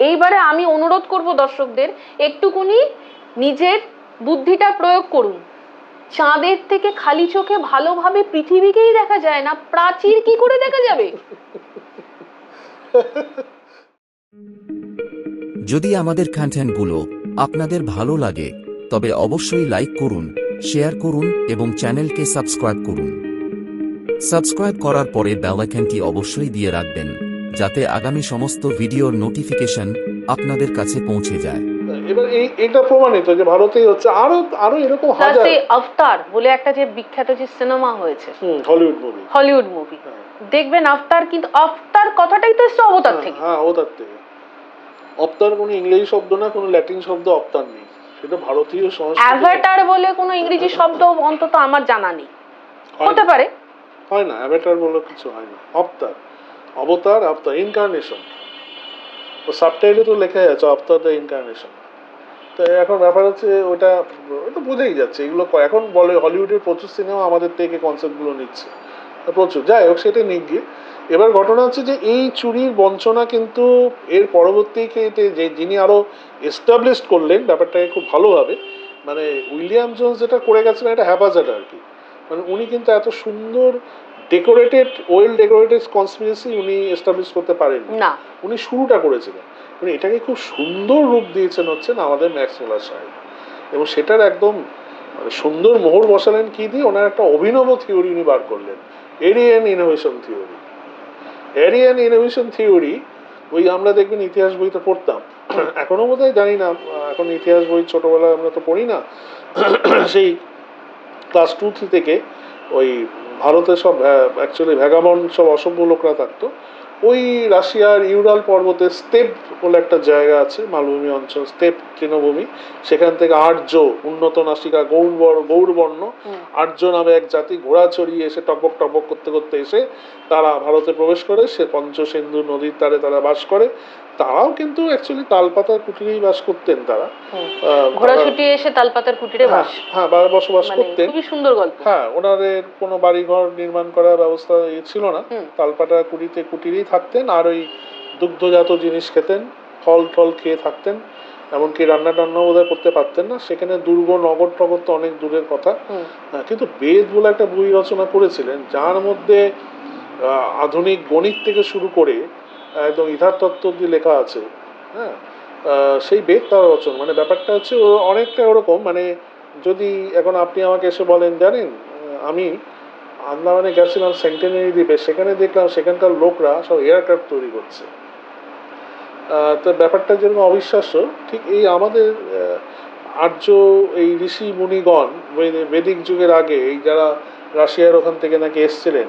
এইবারে আমি অনুরোধ করব দর্শকদের, একটুকুনি নিজের বুদ্ধিটা প্রয়োগ করুন। চাঁদের থেকে খালি চোখে ভালোভাবে পৃথিবীকেই দেখা যায় না, প্রাচীর কি করে দেখা যাবে? যদি আমাদের কন্টেন্টগুলো আপনাদের ভালো লাগে, তবে অবশ্যই লাইক করুন শেয়ার করুন এবং চ্যানেলকে সাবস্ক্রাইব করুন। সাবস্ক্রাইব করার পরে বেল আইকনটি অবশ্যই দিয়ে রাখবেন। যাতে আগামী সমস্ত ভিডিওর নোটিফিকেশন আপনাদের কাছে পৌঁছে যায়। এবার এই এটা প্রমাণিত যে ভারতেই হচ্ছে আরও আরও এরকম হাজার আফতার বলে একটা যে বিখ্যাত যে সিনেমা হয়েছে। হলিউড মুভি হলিউড মুভি দেখবেন আফতার কিন্তু আফতার কথাটাই তো এসছে অবতার থেকে। হ্যাঁ ওটার থেকে। অপ্তার কোনো ইংরেজি শব্দ না কোনো ল্যাটিন শব্দ অপ্তার নেই। সেটা ভারতীয় সংস্কৃতি। অ্যাভাটার বলে কোনো ইংরেজি শব্দ অন্তত আমার জানা নেই। হতে পারে। হয় না অ্যাভাটার বলে কিছু হয় না। অবতার অবতার অবতার ইনকার্নেশন ও সাবটাইলে তো লেখাই আছে অবতার দ্য ইনকার্নেশন তো এখন ব্যাপার হচ্ছে ওটা ওটা বুঝেই যাচ্ছে। এগুলো এখন বলে হলিউডের প্রচুর সিনেমা আমাদের থেকে কনসেপ্টগুলো নিচ্ছে। প্রচুর। যাই হোক, সেটা নিক গিয়ে। এবার ঘটনা হচ্ছে যে এই চুরির বঞ্চনা কিন্তু এর পরবর্তীতে যে, যিনি আরও এস্টাবলিশ করলেন, ব্যাপারটাকে খুব ভালোভাবে মানে উইলিয়াম জোন্স যেটা করে গেছিলেন, এটা হ্যাপাজাটা আর কি। মানে উনি কিন্তু এত সুন্দর ডেকোরেটেড ওয়েল ডেকোরেটেড কনস্পিরেসি উনি এস্টাবলিশ করতে পারেন না। উনি শুরুটা করেছিলেন। উনি এটাকে খুব সুন্দর রূপ দিয়েছেন হচ্ছেন আমাদের ম্যাক্স মোলার সাহেব। এবং সেটার একদম সুন্দর মোহর বসালেন কি দিয়ে? ওনার একটা অভিনব থিওরি উনি বার করলেন। Aryan invasion theory Aryan invasion theory ওই আমরা দেখবেন ইতিহাস বইতে পড়তাম। এখনও বোধহয় জানি না এখন ইতিহাস বই ছোটবেলায় আমরা তো পড়ি না। সেই ক্লাস টু থ্রি থেকে ওই ভারতে সব অ্যাকচুয়ালি ভ্যাগাবন সব অসভ্য লোকরা থাকতো। ওই রাশিয়ার ইউরাল পর্বতে স্টেপ বলে একটা জায়গা আছে মালভূমি অঞ্চল স্টেপ তৃণভূমি। সেখান থেকে আর্য উন্নত নাসিকা গৌরবর্ণ। হুম। আর্য নামে এক জাতি ঘোড়া চড়িয়ে এসে টপক টপক করতে করতে এসে তারা ভারতে প্রবেশ করে। সে পঞ্চসিন্ধু নদীর তারে তারা বাস করে। তারাও কিন্তু অ্যাকচুয়ালি তালপাতার কুটিরেই বাস করতেন তারা। ঘোড়া ছুটিয়ে এসে তালপাতার কুটিরে হ্যাঁ, বাস হ্যাঁ বসবাস মানে করতেন। খুবই সুন্দর গল্প। হ্যাঁ ওনাদের কোনো বাড়িঘর নির্মাণ করার ব্যবস্থা ছিল না। তালপাটা কুড়িতে কুটিরেই থাকতেন আর ওই দুগ্ধজাত জিনিস খেতেন ফল টল খেয়ে থাকতেন এমনকি রান্না টান্নাও বোধহয় করতে পারতেন না। সেখানে দুর্গ নগর টগর তো অনেক দূরের কথা। কিন্তু বেদ বলে একটা বই রচনা করেছিলেন যার মধ্যে আধুনিক গণিত থেকে শুরু করে একদম ইথার তত্ত্ব দিয়ে লেখা আছে। হ্যাঁ? সেই বেদ তার রচনা। মানে ব্যাপারটা হচ্ছে ও অনেকটা ওরকম মানে যদি এখন আপনি আমাকে এসে বলেন, জানেন আমি আন্দামানে গেছিলাম সেন্টেনারি দ্বীপে, সেখানে দেখলাম সেখানকার লোকরা সব এয়ারক্রাফট তৈরি করছে। তো ব্যাপারটা যেরকম অবিশ্বাস্য, ঠিক এই আমাদের আর্য এই ঋষি মুনিগণ, বেদ- বেদিক যুগের আগে এই যারা রাশিয়ার ওখান থেকে নাকি এসছিলেন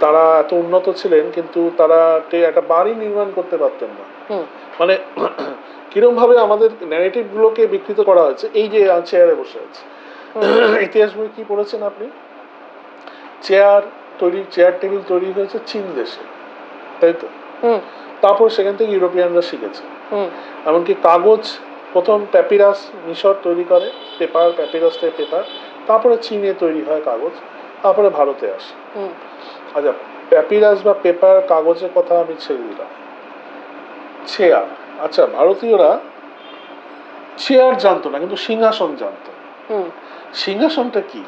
তারা এত উন্নত ছিলেন কিন্তু তারা একটা বাড়ি নির্মাণ করতে পারতেন না। মানে কিরম ভাবে আমাদের ন্যারেটিভ গুলোকে বিকৃত করা হয়েছে এই যে চেয়ারে বসে আছে। ইতিহাস বই কি পড়েছেন আপনি? চেয়ার তৈরি চেয়ার টেবিল তৈরি হয়েছে চীন দেশে তাই তো? হুম। তারপর সেখান থেকে ইউরোপিয়ানরা শিখেছে। হুম। এমনকি কাগজ প্রথম প্যাপিরাস মিশর তৈরি করে পেপার প্যাপিরাস পেপার তারপরে চীনে তৈরি হয় কাগজ তারপরে ভারতে আসে। হুম। আচ্ছা প্যাপিরাস বা পেপার কাগজের কথা আমি ছেড়ে দিলাম। চেয়ার আচ্ছা ভারতীয়রা চেয়ার জানতো না কিন্তু সিংহাসন জানতো। সিংহাসনটা কি?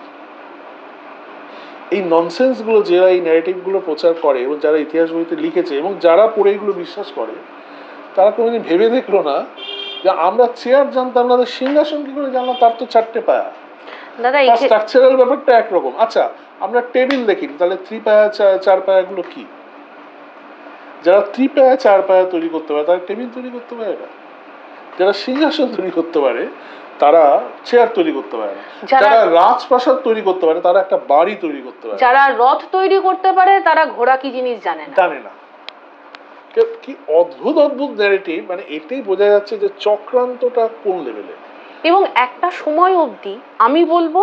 এই ননসেন্সগুলো যারা এই ন্যারেটিভগুলো প্রচার করে এবং যারা ইতিহাস বইতে লিখেছে এবং যারা পড়ে এগুলো বিশ্বাস করে তারা কোনোদিন ভেবে দেখল না যে আমরা চেয়ার জানতাম না সিংহাসন কি করে জানলাম? তার তো চারটে পায়া। দাদা স্ট্রাকচারাল ব্যাপারটা একরকম। আচ্ছা আমরা টেবিল দেখি তাহলে থ্রি পায়া চার পায়া গুলো কি? যারা থ্রি পায়া চার পায়া তৈরি করতে পারে তারা টেবিল তৈরি করতে পারে না। যারা সিংহাসন তৈরি করতে পারে তারা চেয়ার তৈরি করতে পারে যারা- রাজপ্রাসাদ তৈরি করতে পারে তারা একটা বাড়ি তৈরি করতে পারে যারা রথ তৈরি করতে পারে তারা ঘোড়া কি জিনিস জানে না। জানে না। কি অদ্ভুত অদ্ভুত ন্যারেটিভ মানে এটাই বোঝা যাচ্ছে যে চক্রান্তটা কোন লেভেলে এবং একটা সময় অবধি আমি বলব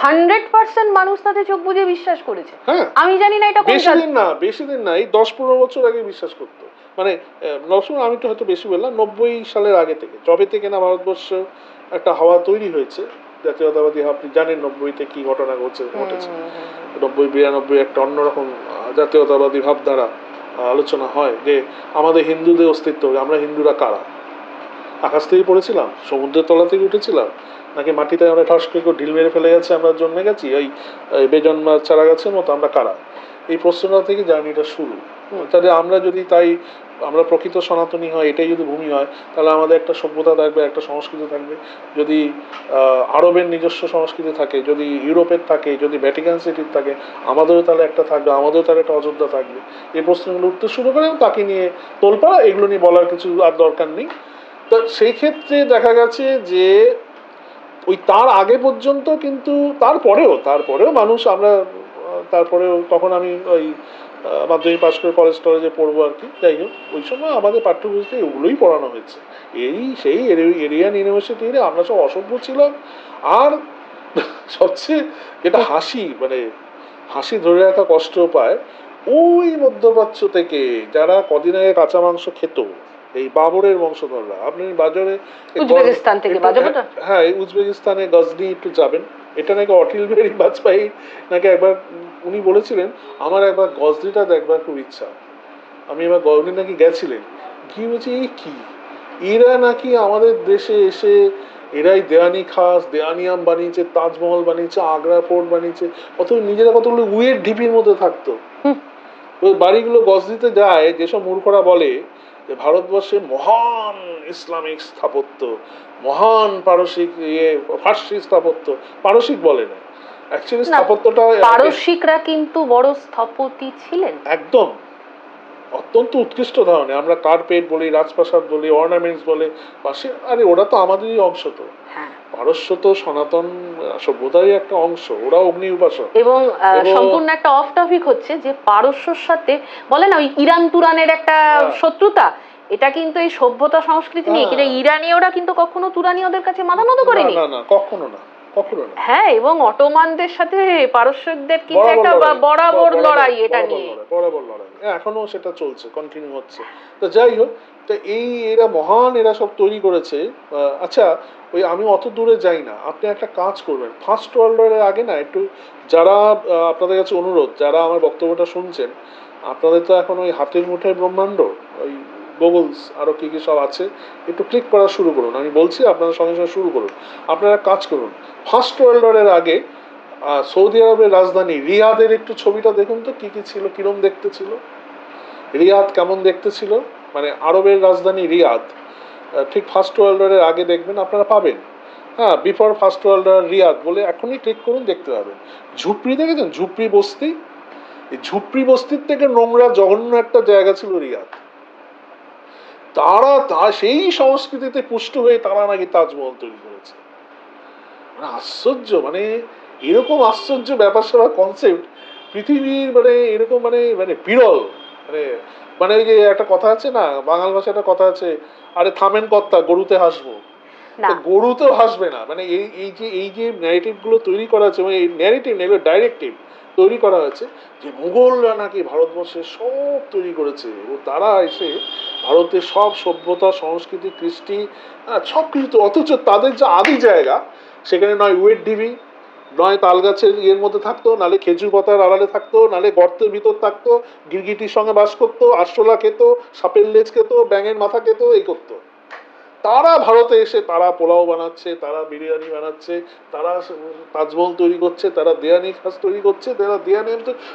হান্ড্রেড পার্সেন্ট মানুষ তাতে চোখ বুঝে বিশ্বাস করেছে। হ্যাঁ। আমি জানি না এটা বেশি দিন না বেশি দিন না এই দশ পনেরো বছর আগে বিশ্বাস করতো। মানে আমি তো হয়তো বেশি বললাম নব্বই সালের আগে থেকে। যবে থেকে না ভারতবর্ষ একটা হাওয়া তৈরি হয়েছে জাতীয়তাবাদী আপনি জানেন নব্বইতে কি ঘটনা ঘটছে ঘটেছে। নব্বই বিরানব্বই একটা অন্যরকম জাতীয়তাবাদী ভাবধারা আলোচনা হয় যে আমাদের হিন্দুদের অস্তিত্ব আমরা হিন্দুরা কারা? আকাশ থেকে পড়েছিলাম, সমুদ্রের তলা থেকে উঠেছিলাম, নাকি মাটিতে আমরা ঠস করে ঢিল মেরে ফেলে গেছে, আমরা জন্মে গেছি ওই বেজন্মা চারা গাছের মতো আমরা কারা? এই প্রশ্নটা থেকে জার্নিটা শুরু। তাহলে আমরা যদি তাই, আমরা প্রকৃত সনাতনী হয়, এটাই যদি ভূমি হয়, তাহলে আমাদের একটা সভ্যতা থাকবে, একটা সংস্কৃতি থাকবে। যদি আরবের নিজস্ব সংস্কৃতি থাকে, যদি ইউরোপের থাকে, যদি ভ্যাটিকান সিটির থাকে, আমাদেরও তাহলে একটা থাকবে, আমাদেরও তাহলে একটা অযোধ্যা থাকবে। এই প্রশ্নগুলো উঠতে শুরু করে তাকে নিয়ে তোলপাড়া, এগুলো নিয়ে বলার কিছু আর দরকার নেই। তো সেই ক্ষেত্রে দেখা গেছে যে ওই তার আগে পর্যন্ত কিন্তু তারপরেও তারপরেও মানুষ আমরা, তারপরেও তখন আমি ওই মাধ্যমিক পাশ করে কলেজ টলেজে পড়ব আর কি, যাই হোক, ওই সময় আমাদের পাঠ্যপুস্তকে ওগুলোই পড়ানো হয়েছে। এই সেই এরিয়ান ইউনিভার্সিটিতে আমরা সব অসভ্য ছিলাম আর সবচেয়ে যেটা হাসি মানে হাসি ধরে রাখা কষ্ট পায়, ওই মধ্যপ্রাচ্য থেকে যারা কদিন আগে কাঁচা মাংস খেত এই বাবরের বংশধররা। আপনি বাজারে উজবেকিস্তান থেকে বাজাবোটা? হ্যাঁ উজবেকিস্তানে গজনি একটু যাবেন। এটা নাকি অটিল বিহারী বাজপেয়ী নাকি একবার উনি বলেছিলেন আমার একবার গজনিটা দেখবার খুব ইচ্ছা। আমি এবার গজনি নাকি গেছিলেন। গিয়ে বলছি এই কি? এরা নাকি আমাদের দেশে এসে এরাই দেয়ানি খাস দেয়ানিয়াম বানিয়েছে তাজমহল বানিয়েছে আগ্রা ফোর্ট বানিয়েছে অথবা নিজেরা কতগুলো উয়ের ঢিপির মধ্যে থাকতো? বাড়িগুলো গজনিতে যায় যেসব মূর্খরা বলে যে ভারতবর্ষে মহান ইসলামিক স্থাপত্য মহান পারসিক ইয়ে ফার্সি স্থাপত্য পারসিক বলে না। অ্যাকচুয়ালি স্থাপত্যটা পারসিকরা কিন্তু বড় স্থপতি ছিলেন। একদম। অত্যন্ত উৎকৃষ্ট ধরনের। আমরা কার্পেট বলি রাজপ্রাসাদ বলি অর্নামেন্টস বলে পাশে আরে ওরা তো আমাদেরই অংশ তো। হ্যাঁ। পারস্য তো সনাতন সভ্যতারই একটা অংশ ওরা অগ্নি উপাসক এবং সম্পূর্ণ একটা অফ টপিক হচ্ছে যে পারস্যর সাথে বলে না ওই ইরান তুরানের একটা হ্যাঁ। শত্রুতা এটা কিন্তু এই সভ্যতা সংস্কৃতি নিয়ে হ্যাঁ। কিন্তু ইরানীয়রা কিন্তু কখনো তুরানীয়দের কাছে মাথা নত করেনি না না কখনো না হ্যাঁ এবং অটোমানদের সাথে পারস্যদের কিন্তু একটা বরাবর লড়াই এটা নিয়ে। বরাবর লড়াই। হ্যাঁ, এখনও সেটা চলছে কন্টিনিউ হচ্ছে। তো যাই হোক তো এই এরা মহান এরা সব তৈরি করেছে। আচ্ছা ওই আমি অত দূরে যাই না। আপনি একটা কাজ করবেন। ফার্স্ট ওয়ার্ল্ড ওয়ারের আগে না একটু যারা আপনাদের কাছে অনুরোধ যারা আমার বক্তব্যটা শুনছেন আপনাদের তো এখন ওই হাতের মুঠের ব্রহ্মাণ্ড ওই গুগলস আরও কী কী সব আছে, একটু ক্লিক করা শুরু করুন। আমি বলছি, আপনারা সঙ্গে সঙ্গে শুরু করুন। আপনারা কাজ করুন। ফার্স্ট ওয়ার্ল্ড ওয়ারের আগে সৌদি আরবের রাজধানী রিয়াদের একটু ছবিটা দেখুন তো, কী কী ছিল, কীরম দেখতে ছিল? রিয়াদ কেমন দেখতে ছিল? মানে আরবের রাজধানী রিয়াদ। ঠিক ফার্স্ট ওয়ার্ল্ড ওয়ারের আগে দেখবেন, আপনারা পাবেন। হ্যাঁ before first world war Riyad বলে এখনই ক্লিক করুন, দেখতে পাবেন। ঝুপড়ি দেখেছেন? ঝুপড়ি বস্তি? এই ঝুপড়ি বস্তির থেকে নোংরা, জঘন্য একটা জায়গা ছিল রিয়াদ। তারা তা সেই সংস্কৃতিতে পুষ্ট হয়ে তারা নাকি তাজমহল তৈরি করেছে। মানে আশ্চর্য মানে এরকম আশ্চর্য ব্যাপার স্যাপার কনসেপ্ট পৃথিবীর মানে এরকম মানে মানে বিরল। মানে মানে ওই যে একটা কথা আছে না বাঙাল ভাষায় একটা কথা আছে আরে থামেন কর্তা গরুতে হাসবো। না। তো হাসবে না। মানে এই এই যে এই যে ন্যারেটিভগুলো তৈরি করা হয়েছে মানে এই ন্যারেটিভ এগুলো ডাইরেক্টিভ তৈরি করা হয়েছে, যে মুঘলরা নাকি ভারতবর্ষে সব তৈরি করেছে ও তারা এসে ভারতের সব সভ্যতা, সংস্কৃতি, কৃষ্টি সব কিছু অথচ তাদের যে আদি জায়গা, সেখানে নয় ওয়েট ডিবি, নয় তাল গাছের ইয়ের মধ্যে থাকতো, নালে খেজুর পাতার আড়ালে থাকতো, নালে গর্তের ভিতর থাকতো, গিরগিটির সঙ্গে বাস করতো, আরশোলা খেত, সাপের লেজ খেত, ব্যাঙের মাথা খেত, এই করতো। তারা ভারতে এসে তারা পোলাও বানাচ্ছে, তারা বিরিয়ানি বানাচ্ছে, তারা তাজমহল তৈরি করছে, তারা দেয়ানি খাস তৈরি করছে, তারা দেয়ানি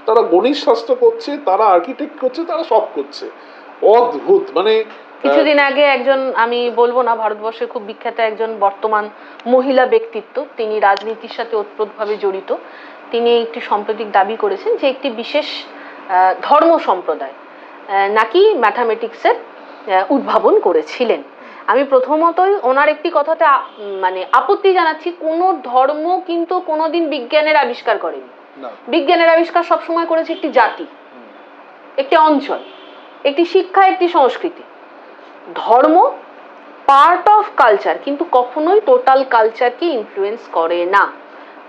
তারা গণিত শাস্ত্র করছে, তারা আর্কিটেক্ট করছে, তারা সব করছে। অদ্ভুত মানে কিছুদিন আগে একজন, আমি বলব না, ভারতবর্ষের খুব বিখ্যাত একজন বর্তমান মহিলা ব্যক্তিত্ব, তিনি রাজনীতির সাথে ওতপ্রোতভাবে জড়িত। তিনি একটি সাম্প্রতিক দাবি করেছেন যে একটি বিশেষ ধর্ম সম্প্রদায় নাকি ম্যাথামেটিক্সের উদ্ভাবন করেছিলেন। আমি প্রথমতই ওনার একটি কথাতে মানে আপত্তি জানাচ্ছি কোনো ধর্ম কিন্তু কোনোদিন বিজ্ঞানের আবিষ্কার করেনি। বিজ্ঞানের আবিষ্কার সবসময় করেছে একটি জাতি একটি অঞ্চল একটি শিক্ষা একটি সংস্কৃতি। ধর্ম পার্ট অফ কালচার কিন্তু কখনোই টোটাল কালচারকে ইনফ্লুয়েন্স করে না।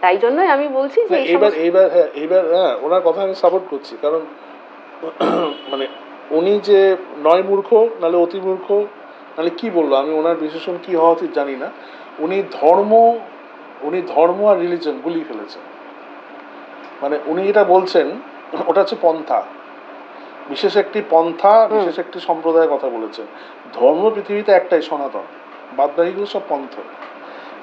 তাই জন্যই আমি বলছি যে এবার এবার হ্যাঁ এবার হ্যাঁ ওনার কথা আমি সাপোর্ট করছি কারণ মানে উনি যে নয় মূর্খ নালে অতি মূর্খ নালে কি বলল? আমি ওনার বিশেষণ কি হওয়া উচিত জানি না। উনি ধর্ম উনি ধর্ম আর রিলিজন গুলি ফেলেছেন। মানে উনি যেটা বলছেন ওটা হচ্ছে পন্থা। বিশেষ একটি পন্থা বিশেষ একটি সম্প্রদায়ের কথা বলেছেন। ধর্ম পৃথিবীতে একটাই সনাতন। বাদবাহিগুলো সব পন্থ।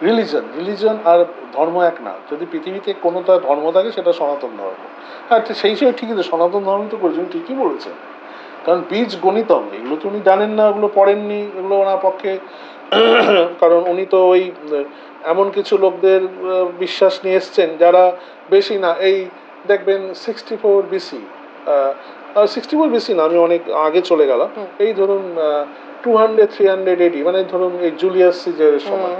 রিলিজন রিলিজন আর ধর্ম এক না। যদি পৃথিবীতে কোনো তার ধর্ম থাকে সেটা সনাতন ধর্ম। হ্যাঁ সেই হিসেবে ঠিকই তো সনাতন ধর্ম তো করেছেন ঠিকই বলেছেন। কারণ বীজ গণিতম এগুলো তো উনি জানেন না ওগুলো পড়েননি এগুলো ওনার পক্ষে কারণ উনি তো ওই এমন কিছু লোকদের বিশ্বাস নিয়ে এসছেন যারা বেশি না এই দেখবেন sixty four BC sixty four BC না আমি অনেক আগে চলে গেলাম এই ধরুন two hundred three hundred AD মানে ধরুন এই জুলিয়াস সিজারের সময়।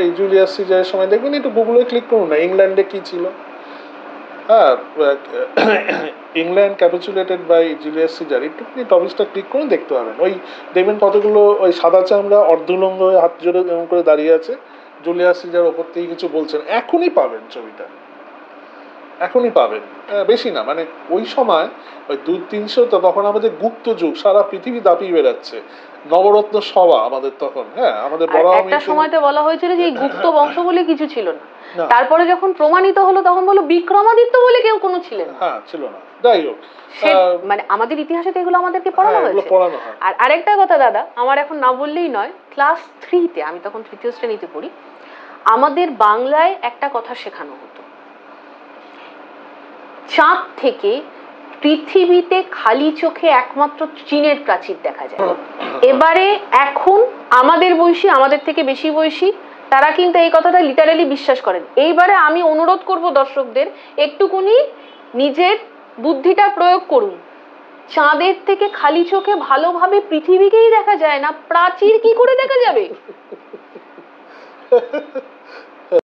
এই জুলিয়াস সিজারের সময় দেখবেন একটু গুগলে ক্লিক করুন না ইংল্যান্ডে কি ছিল? হ্যাঁ England capitulated by Julius Caesar একটুখানি টপিক্সটা ক্লিক করে দেখতে পাবেন। ওই দেখবেন কতগুলো ওই সাদা চামড়া অর্ধলঙ্গ হয়ে হাত জোরে এমন করে দাঁড়িয়ে আছে। জুলিয়াস সিজার ওপর থেকে কিছু বলছেন। এখনই পাবেন ছবিটা। এখনই পাবেন। আহ, বেশি না। মানে ওই সময় ওই দু তিনশো তো তখন আমাদের গুপ্ত যুগ সারা পৃথিবী দাপিয়ে বেড়াচ্ছে। নবরত্ন সভা আমাদের তখন হ্যাঁ আমাদের বড় একটা সময়তে বলা হয়েছিল যে গুপ্ত বংশ বলে কিছু ছিল না। তারপরে যখন প্রমাণিত হলো তখন বলল বিক্রমাদিত্য বলে কেউ কোনো ছিলেন হ্যাঁ ছিল না। যাই হোক মানে আমাদের ইতিহাসে তো এগুলো আমাদেরকে পড়ানো হ্যাঁ, হয়েছে। আর আরেকটা কথা দাদা আমার এখন না বললেই নয় ক্লাস থ্রিতে আমি তখন তৃতীয় শ্রেণীতে পড়ি আমাদের বাংলায় একটা কথা শেখানো হতো। চাঁদ থেকে পৃথিবীতে খালি চোখে একমাত্র চীনের প্রাচীর দেখা যায়। এবারে এখন আমাদের বয়সী, আমাদের থেকে বেশি বয়সী, তারা কিন্তু এই কথাটা লিটারালি বিশ্বাস করেন। এইবারে আমি অনুরোধ করব দর্শকদের, একটুকুনি নিজের বুদ্ধিটা প্রয়োগ করুন। চাঁদের থেকে খালি চোখে ভালোভাবে পৃথিবীকেই দেখা যায় না, প্রাচীর কি করে দেখা যাবে?